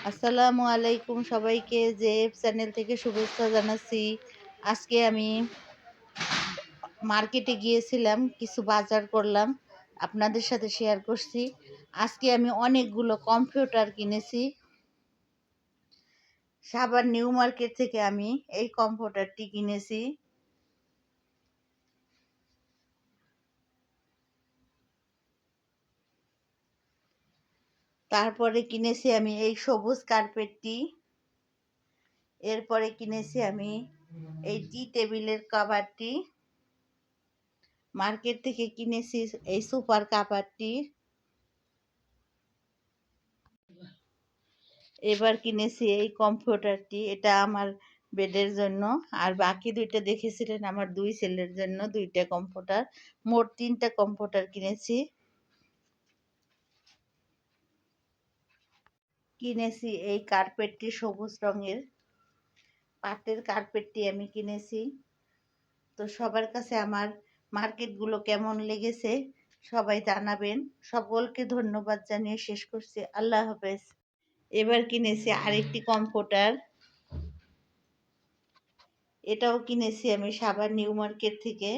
আসসালামু আলাইকুম সবাইকে জেএফ চ্যানেল থেকে শুভেচ্ছা জানাচ্ছি। আজকে আমি মার্কেটে গিয়েছিলাম, কিছু বাজার করলাম, আপনাদের সাথে শেয়ার করছি। আজকে আমি অনেকগুলো কম্পিউটার কিনেছি। সাবার নিউ মার্কেট থেকে আমি এই কম্পিউটারটি কিনেছি। তারপরে কিনেছি আমি এই সবুজ কার্পেটটি। এরপরে কিনেছি আমি এই টি টেবিলের কাভারটি। মার্কেট থেকে কিনেছি এই সুপার কাভারটি। এবার কিনেছি এই কম্পিউটারটি, এটা আমার বেডের জন্য। আর বাকি দুইটা দেখেছিলেন আমার দুই ছেলের জন্য দুইটা কম্পিউটার। মোট তিনটা কম্পিউটার কিনেছি। কিনেছি এই কার্পেটটি সবুজ রঙের। পাটের কার্পেটটি আমি কিনেছি। তো সবার কাছে আমার মার্কেটগুলো কেমন লেগেছে সবাই জানাবেন। সকলকে ধন্যবাদ জানিয়ে শেষ করছি। আল্লাহ হাফেজ। এবার কিনেছি আরেকটি কম্পিউটার এটাও কিনেছি আমি সাবার নিউ মার্কেট থেকে।